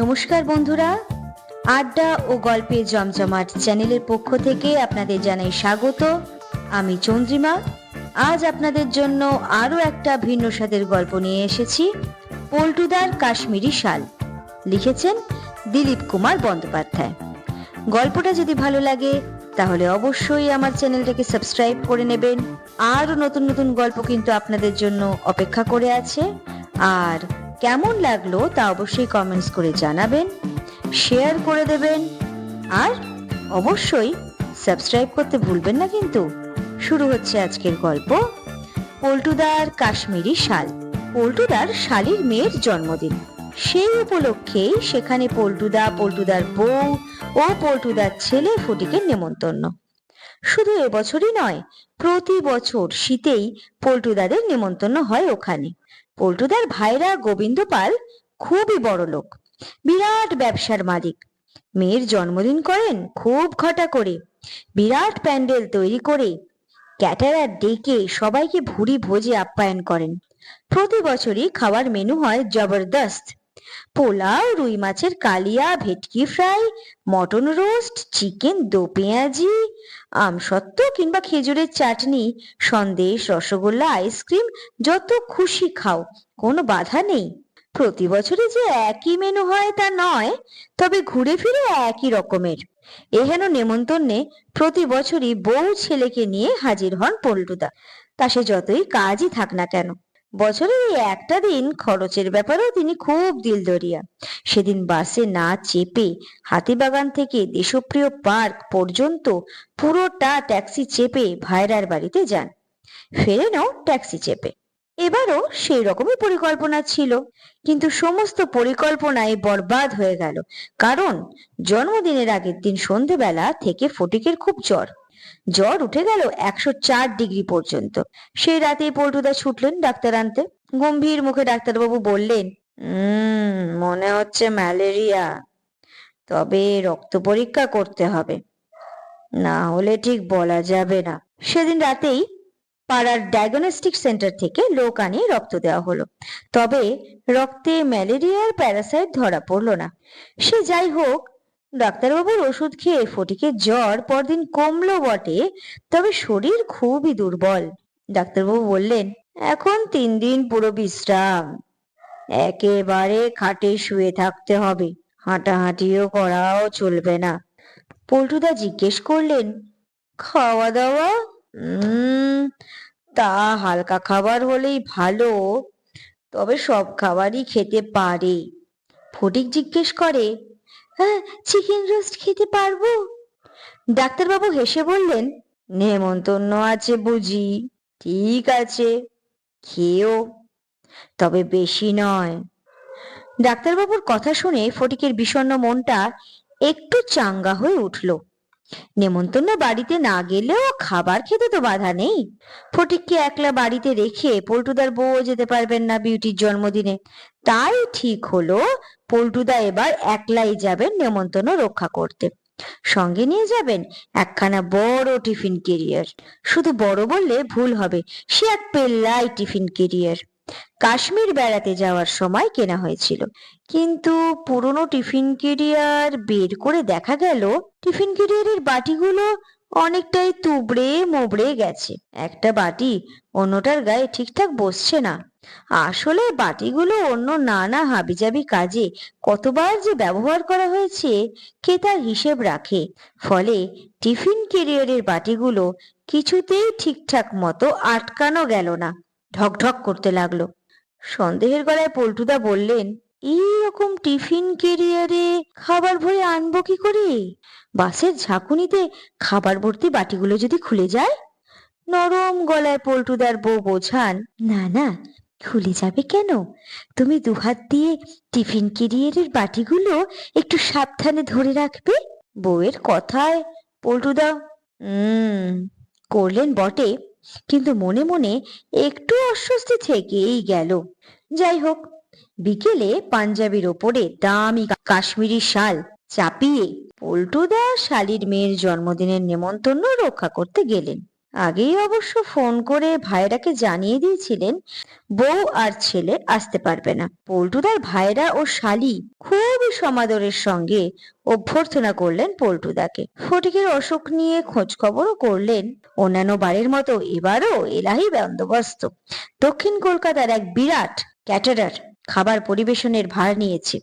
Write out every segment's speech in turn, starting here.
নমস্কার বন্ধুরা। আড্ডা ও গল্পে জমজমাট চ্যানেলের পক্ষ থেকে আপনাদের জানাই স্বাগত। আমি চন্দ্রিমা। আজ আপনাদের জন্য আরও একটা ভিন্ন স্বাদের গল্প নিয়ে এসেছি। পল্টুদার কাশ্মীরি শাল। লিখেছেন দিলীপ কুমার বন্দ্যোপাধ্যায়। গল্পটা যদি ভালো লাগে, তাহলে অবশ্যই আমার চ্যানেলটাকে সাবস্ক্রাইব করে নেবেন। আরও নতুন নতুন গল্প কিন্তু আপনাদের জন্য অপেক্ষা করে আছে। আর কেমন লাগল তা অবশ্যই কমেন্টস করে জানাবেন শেয়ার করে দেবেন, আর অবশ্যই সাবস্ক্রাইব করতে ভুলবেন না কিন্তু। শুরু হচ্ছে আজকের গল্প, পল্টুদার কাশ্মীরি শাল, পল্টুদার শালির মেয়ের জন্মদিন। সেই উপলক্ষেই সেখানে পল্টুদা, পল্টুদার বউ ও পল্টুদার ছেলে ফটিকের নেমন্তন্ন। শুধু এবছরই নয়, প্রতি বছর শীতেই পল্টুদাদের নেমন্তন্ন হয় ওখানে। পল্টুদার ভাইরা গোবিন্দ পাল খুবই বড় লোক, বিরাট ব্যবসার মালিক। মেয়ের জন্মদিন করেন খুব ঘটা করে, বিরাট প্যান্ডেল তৈরি করে, ক্যাটারার ডেকে সবাইকে ভুরি ভোজে আপ্যায়ন করেন। প্রতি বছরই খাওয়ার মেনু হয় জবরদস্ত। পোলাও, রুই মাছের কালিয়া, ভেটকি ফ্রাই, মটন রোস্ট, চিকেন, দো পেঁয়াজি আমসত্ত্ব কিংবা খেজুরের চাটনি, সন্দেশ, রসগোল্লা, আইসক্রিম, যত খুশি খাও, কোনো বাধা নেই। প্রতি বছরে যে একই মেনু হয় তা নয়, তবে ঘুরে ফিরে একই রকমের। এহেন নেমন্তন্নে প্রতি বছরই বউ ছেলেকে নিয়ে হাজির হন পল্টুদা। তা সে যতই কাজই থাক না কেন বছরের এই একটা দিন খরচের ব্যাপারেও তিনি খুব দিল দিলদরিয়া। সেদিন বাসে না চেপে হাতিবাগান থেকে দেশপ্রিয় পার্ক পর্যন্ত পুরোটা ট্যাক্সি চেপে ভাইরার বাড়িতে যান। ফেরেনও ট্যাক্সি চেপে। এবারও সেই রকমই পরিকল্পনা ছিল। কিন্তু সমস্ত পরিকল্পনায় বরবাদ হয়ে গেল। কারণ জন্মদিনের আগের দিন সন্ধেবেলা থেকে ফটিকের খুব জ্বর। জ্বর উঠে গেল একশো চার ডিগ্রি পর্যন্ত। সেই রাতেই পল্টুদা ছুটলেন ডাক্তার আনতে। গম্ভীর মুখে ডাক্তারবাবু বললেন, উম, মনে হচ্ছে ম্যালেরিয়া। তবে রক্ত পরীক্ষা করতে হবে। না হলে ঠিক বলা যাবে না। সেদিন রাতেই পাড়ার ডায়াগনস্টিক সেন্টার থেকে লোক আনিয়ে রক্ত দেওয়া হলো। তবে রক্তে ম্যালেরিয়ার প্যারাসাইট ধরা পড়ল না। সে যাই হোক ডাক্তারবাবুর ওষুধ খেয়ে ফটিকের জ্বর পরদিন কমলো বটে, তবে শরীর খুবই দুর্বল। ডাক্তারবাবু বললেন, এখন তিন দিন পুরো বিশ্রাম। একেবারে খাটে শুয়ে থাকতে হবে। হাঁটাহাঁটিও করাও চলবে না। পল্টুদা জিজ্ঞেস করলেন খাওয়া দাওয়া তা হালকা খাবার হলেই ভালো, তবে সব খাবারই খেতে পারে। ফটিক জিজ্ঞেস করে চিকেন রোস্ট খেতে পারব। ডাক্তারবাবু হেসে বললেন, নেমন্তন্ন আছে বুঝি, ঠিক আছে খেয়েও তবে বেশি নয়। ডাক্তারবাবুর কথা শুনে ফটিকের বিষণ্ণ মনটা একটু চাঙ্গা হয়ে উঠল। নেমন্তন্ন বাড়িতে না গেলেও খাবার খেতে তো বাধা নেই। ফটিককে একলা বাড়িতে রেখে পল্টুদার বউও যেতে পারবেন না বিউটির জন্মদিনে। তাই ঠিক হলো পল্টুদা এবার একলাই যাবেন নেমন্তন্ন রক্ষা করতে। সঙ্গে নিয়ে যাবেন একখানা বড় টিফিন কেরিয়ার। শুধু বড় বললে ভুল হবে, সে এক পেল্লাই টিফিন কেরিয়ার। কাশ্মীর বেড়াতে যাওয়ার সময় কেনা হয়েছিল। কিন্তু পুরনো টিফিন কেরিয়ার বের করে দেখা গেল, টিফিন কেরিয়ারের বাটিগুলো অনেকটাই তুবড়ে মোবড়ে গেছে। একটা বাটি অন্যটার গায়ে ঠিকঠাক বসছে না। আসলে বাটিগুলো অন্য নানা হাবিজাবি কাজে কতবার যে ব্যবহার করা হয়েছে, কে তার হিসেব রাখে? ফলে টিফিন কেরিয়ারের বাটিগুলো কিছুতেই ঠিকঠাক মতো আটকানো গেল না। ঢকঢক করতে লাগল। সন্দেহের গলায় পল্টুদা বললেন এই রকম টিফিন কেরিয়ারে খাবার ভরে আনব কি করে? বাসের ঝাঁকুনিতে খাবার ভর্তি বাটিগুলো যদি খুলে যায়? নরম গলায় পল্টুদার বউ বোঝান, না না, খুলে যাবে কেন? তুমি দুহাত দিয়ে টিফিন কেরিয়ারের বাটিগুলো একটু সাবধানে ধরে রাখবে? বউয়ের কথায় পল্টুদা হুম করলেন বটে। কিন্তু মনে মনে একটু অস্বস্তি থেকেই গেল। যাই হোক, বিকেলে পাঞ্জাবির ওপরে দামি কাশ্মীরি শাল চাপিয়ে পল্টুদা শালির মেয়ের জন্মদিনের নেমন্তন্ন রক্ষা করতে গেলেন। আগেই অবশ্য ফোন করে ভাইরাকে জানিয়ে দিয়েছিলেন, বউ আর ছেলে আসতে পারবে না। পল্টুদার ভাইরা ও শালি খুবই সমাদরের সঙ্গে অভ্যর্থনা করলেন পল্টুদাকে ফটিকের অসুখ নিয়ে খোঁজ খবরও করলেন অন্যান্য বাড়ির মতো। এবারও এলাহি বন্দোবস্ত। দক্ষিণ কলকাতার এক বিরাট ক্যাটারার খাবার পরিবেশনের ভার নিয়েছে।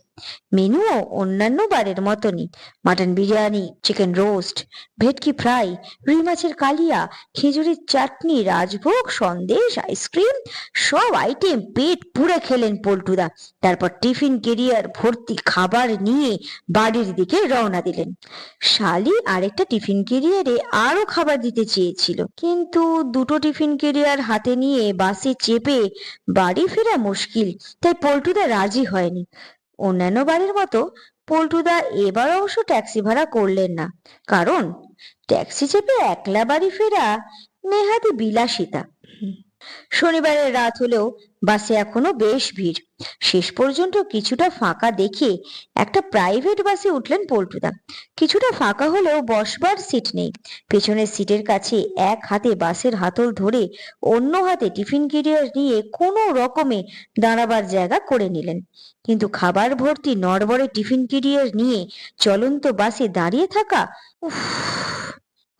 মেনুও অন্যান্য বারের মতনই। মাটন বিরিয়ানি চিকেন রোস্ট ভেটকি ফ্রাই রুই মাছের কালিয়া, খেজুরের চাটনি, রাজভোগ, সন্দেশ আইসক্রিম সব আইটেম পেট পুরে খেলেন পল্টুদা। তারপর টিফিন কেরিয়ার ভর্তি খাবার নিয়ে বাড়ির দিকে রওনা দিলেন। শালি আরেকটা টিফিন কেরিয়ারে আরও খাবার দিতে চেয়েছিল। কিন্তু দুটো টিফিন কেরিয়ার হাতে নিয়ে বাসে চেপে বাড়ি ফেরা মুশকিল। তাই পল্টুদা রাজি হয়নি। অন্যান্য বাড়ির মতো পল্টুদা এবার অবশ্য ট্যাক্সি ভাড়া করলেন না। কারণ ট্যাক্সি চেপে একলা বাড়ি ফেরা নেহাতি বিলাসিতা। শনিবারের রাত হলেও বাসে এখনও বেশ ভিড়। শেষ পর্যন্ত কিছুটা ফাঁকা দেখে একটা প্রাইভেট বাসে উঠলেন পল্টুদা। কিছুটা ফাঁকা হলেও বসবার সিট নেই। পেছনের সিটের কাছে এক হাতে বাসের হাতল ধরে অন্য হাতে টিফিন কেরিয়ার নিয়ে কোনো রকমে দাঁড়াবার জায়গা করে নিলেন। কিন্তু খাবার ভর্তি নড়বড়ে টিফিন কেরিয়ার নিয়ে চলন্ত বাসে দাঁড়িয়ে থাকা, উফ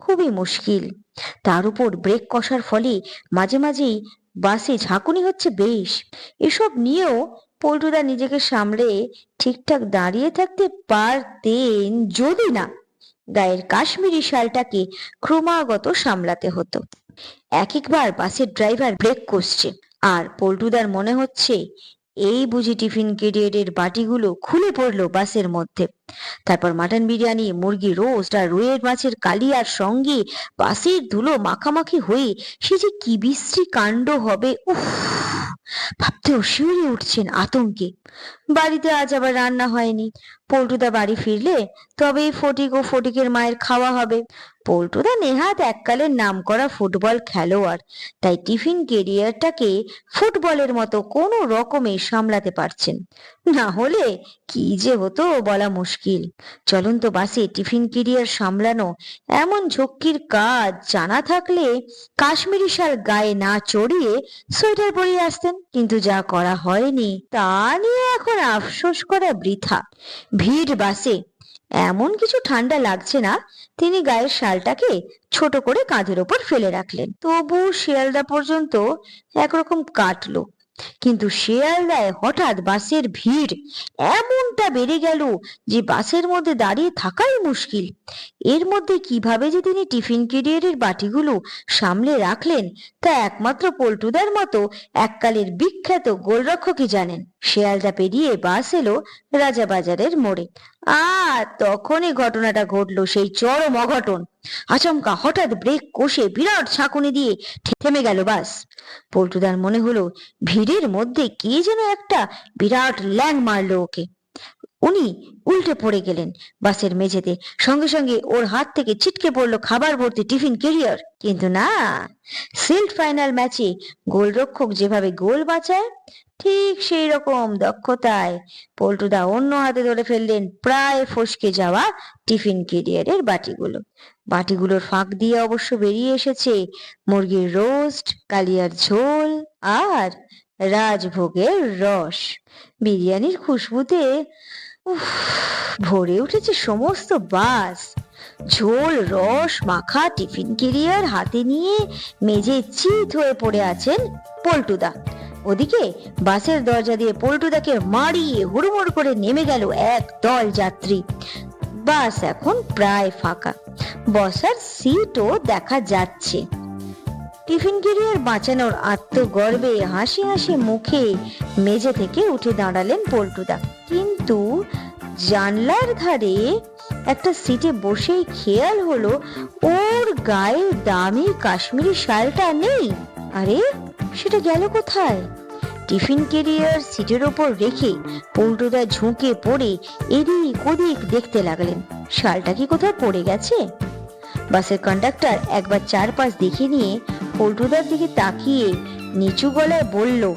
খুবই মুশকিল। তার উপর ব্রেক কষার ফলে মাঝে মাঝেই বাসে ঝাঁকুনি হচ্ছে বেশ। এসব নিয়েও পল্টুদা নিজেকে সামলে ঠিকঠাক দাঁড়িয়ে থাকতে পারতেন যদি না। গায়ের কাশ্মীরি শালটাকে ক্রমাগত সামলাতে হতো। এক একবার বাসের ড্রাইভার ব্রেক কষছে। আর পল্টুদার মনে হচ্ছে এই বুঝি টিফিন কেরিয়ারের বাটিগুলো খুলে পড়ল বাসের মধ্যে। তারপর মাটন বিরিয়ানি, মুরগি রোস্ট আর রুইয়ের মাছের কালিয়ার সঙ্গে বাসের ধুলো মাখামাখি হয়ে সে যে কি বিশ্রী কাণ্ড হবে, উফ, ভাবতেও শিউরে উঠছেন আতঙ্কে। বাড়িতে আজ আবার রান্না হয়নি। পল্টুদা বাড়ি ফিরলে তবেই ফটিক ও ফটিকের মায়ের খাওয়া হবে। পল্টুদা নেহাত এককালের নামকরা ফুটবল খেলোয়াড়। তাই টিফিন কেরিয়ারটাকে ফুটবলের মতো কোনো রকমে সামলাতে পারছেন। না হলে কি যে হতো বলা মুশকিল। চলন্ত বাসে টিফিন কেরিয়ার সামলানো এমন ঝক্কির কাজ জানা থাকলে কাশ্মীরি শাল গায়ে না চড়িয়ে সোয়েটার পরিয়ে আসতেন। কিন্তু যা করা হয়নি তা নিয়ে এখন আফসোস করা বৃথা। ভিড় বাসে এমন কিছু ঠান্ডা লাগছে না। তিনি গায়ের শালটাকে ছোট করে কাঁধের ওপর ফেলে রাখলেন। তবু শিয়ালদা পর্যন্ত একরকম কাটলো। কিন্তু শিয়ালদায় হঠাৎ বাসের ভিড় এমনটা বেড়ে গেল যে বাসের মধ্যে দাঁড়িয়ে থাকাই মুশকিল। এর মধ্যে কীভাবে যে তিনি টিফিন কেরিয়ারের বাটিগুলো সামলে রাখলেন, তা একমাত্র পল্টুদার মতো এককালের বিখ্যাত গোলরক্ষকই জানেন। শিয়ালদা পেরিয়ে বাস এলো রাজা বাজারের মোড়ে। আ, তখনই ঘটনাটা ঘটলো, সেই চরম অঘটন। আচমকা হঠাৎ ব্রেক কষে বিরাট ছাঁকুনি দিয়ে থেমে গেল বাস। পল্টুদার মনে হলো, ভিড়ের মধ্যে কে যেন একটা বিরাট ল্যাং মারলো ওকে। উনি উল্টে পড়ে গেলেন। বাসের মেঝেতে সঙ্গে সঙ্গে ওর হাত থেকে ছিটকে পড়ল খাবার ভর্তি টিফিন কেরিয়ার। কিন্তু না সিল্ড ফাইনাল ম্যাচে গোলরক্ষক যেভাবে গোল বাঁচায়, ঠিক সেই রকম দক্ষতায় পল্টুদা অন্য হাতে ধরে ফেললেন প্রায় ফসকে যাওয়া টিফিন কেরিয়ারের বাটিগুলো। বাটিগুলোর ফাঁক দিয়ে অবশ্য বেরিয়ে এসেছে মুরগির রোস্ট, কালিয়ার ঝোল আর রাজভোগের রস। বিরিয়ানির খুশবুতে ভরে উঠেছে সমস্ত বাস। ঝোল, রস, মাখা, টিফিন কেরিয়ার হাতে নিয়ে মেঝে চিত হয়ে পড়ে আছেন পল্টুদা। ওদিকে বাসের দরজা দিয়ে পল্টুদাকে মারিয়ে হুড়মুড় করে নেমে গেল এক দল যাত্রী। বাস এখন প্রায় ফাঁকা। বসার সিটও দেখা যাচ্ছে। টিফিন কেরিয়ার বাঁচানোর আত্মগর্বে হাসি হাসি মুখে মেঝে থেকে উঠে দাঁড়ালেন পল্টুদা। কিন্তু জানলার ধারে একটা সিটে বসেই খেয়াল হলো, ওর গায়ে দামি কাশ্মীরি শালটা নেই। আরে, সেটা গেল কোথায়? টিফিন কেরিয়ার সিটের ওপর রেখে পল্টুদা ঝুঁকে পড়ে এদিক ওদিক দেখতে লাগলেন। শালটা কি কোথাও পড়ে গেছে? বাসের কন্ডাক্টর একবার চারপাশ দেখে নিয়ে পল্টুদার দিকে তাকিয়ে নিচু গলায় বলল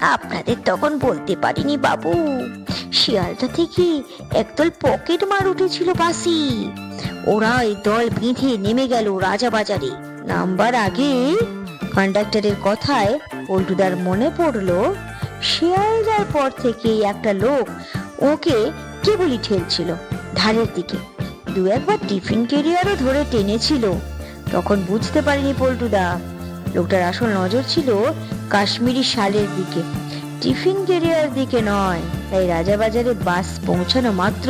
আপনাদের তখন বলতে পারিনি বাবু। শিয়ালটা থেকে একদল পকেট মার উঠেছিল বাসি। ওরা এই দল বেঁধে নেমে গেল রাজা বাজারে। নাম্বার আগে কন্ডাক্টরের কথায় পল্টুদার মনে পড়ল, শিয়ালদার পর থেকেই একটা লোক ওকে কেবলই ঠেলছিল ধারের দিকে। দু একবার টিফিন কেরিয়ারও ধরে টেনেছিল। তখন বুঝতে পারিনি পল্টুদা লোকটার আসল নজর ছিল কাশ্মীরি শালের দিকে। টিফিন কেরিয়ার দিকে নয়, তাই রাজাবাজারে বাস পৌঁছানো মাত্র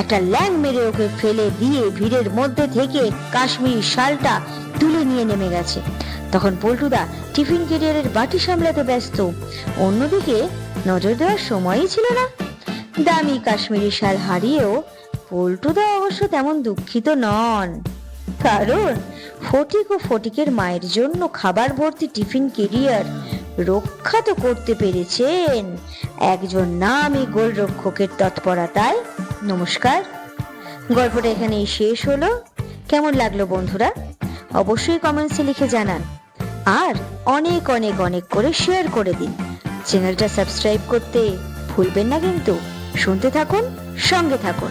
একটা ল্যাং মেরে ওকে ফেলে দিয়ে ভিড়ের মধ্যে থেকে কাশ্মীরি শালটা তুলে নিয়ে নেমে গেছে। তখন পল্টুদা টিফিন কেরিয়ারের বাটি সামলাতে ব্যস্ত। অন্যদিকে নজর দেওয়ার সময়ই ছিল না। দামি কাশ্মীরি শাল হারিয়েও পল্টুদা অবশ্য তেমন দুঃখিত নন। কারণ ফটিক ও ফটিকের মায়ের জন্য খাবার ভর্তি টিফিন কেরিয়ার রক্ষা তো করতে পেরেছেন। একজন নামি গোলরক্ষকের তৎপরতায়। নমস্কার। গল্পটা এখানেই শেষ হলো। কেমন লাগল বন্ধুরা? অবশ্যই কমেন্টসে লিখে জানান। আর অনেক অনেক অনেক করে শেয়ার করে দিন। চ্যানেলটা সাবস্ক্রাইব করতে ভুলবেন না কিন্তু। শুনতে থাকুন, সঙ্গে থাকুন।